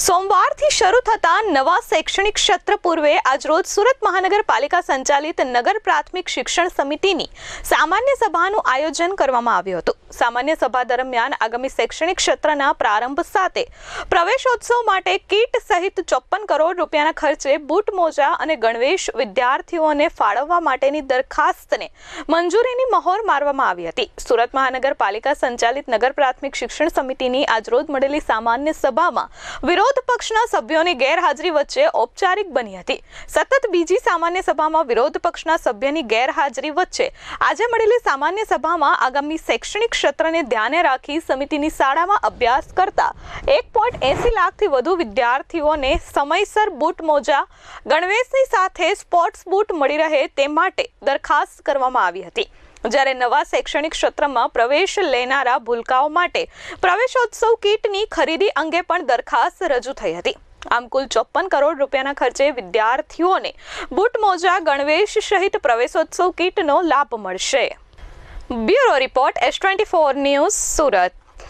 સોમવારથી શરૂ થતા નવા શૈક્ષણિક સત્ર પૂર્વે આજરોજ સુરત મહાનગરપાલિકા સંચાલિત નગર પ્રાથમિક શિક્ષણ સમિતિની સામાન્ય સભાનું આયોજન કરવામાં આવ્યું હતું. સામાન્ય સભા દરમિયાન આગામી શૈક્ષણિક સત્રના પ્રારંભ સાથે પ્રવેશોત્સવ માટે કીટ સહિત ચોપ્પન કરોડ રૂપિયાના ખર્ચે બૂટ મોજા અને ગણવેશ વિદ્યાર્થીઓને ફાળવવા માટેની દરખાસ્તને મંજૂરીની મહોર મારવામાં આવી હતી. સુરત મહાનગરપાલિકા સંચાલિત નગર પ્રાથમિક શિક્ષણ સમિતિની આજરોજ મળેલી સામાન્ય સભામાં વિરોધ પક્ષના સભ્યોની ગેરહાજરી વચ્ચે ઔપચારિક બની હતી. સતત બીજી સામાન્ય સભામાં વિરોધ પક્ષના સભ્યની ગેરહાજરી વચ્ચે આજે મળેલી સામાન્ય સભામાં આગામી શૈક્ષણિક ક્ષેત્રને ધ્યાને રાખી સમિતિની શાળામાં અભ્યાસ કરતા એક પોઈન્ટ એસી લાખથી વધુ વિદ્યાર્થીઓને સમયસર બૂટ મોજા, ગણવેશની સાથે સ્પોર્ટ્સ બૂટ મળી રહે તે માટે દરખાસ્ત કરવામાં આવી હતી. જ્યારે નવા શૈક્ષણિક ક્ષેત્રમાં પ્રવેશ લેનારા ભૂલકાઓ માટે પ્રવેશોત્સવ કીટની ખરીદી અંગે પણ દરખાસ્ત રજૂ થઈ હતી. આમ કુલ ચોપ્પન કરોડ રૂપિયાના ખર્ચે વિદ્યાર્થીઓને બૂટ મોજા ગણવેશ સહિત પ્રવેશોત્સવ કીટનો લાભ મળશે. Bureau report S twenty four news Surat.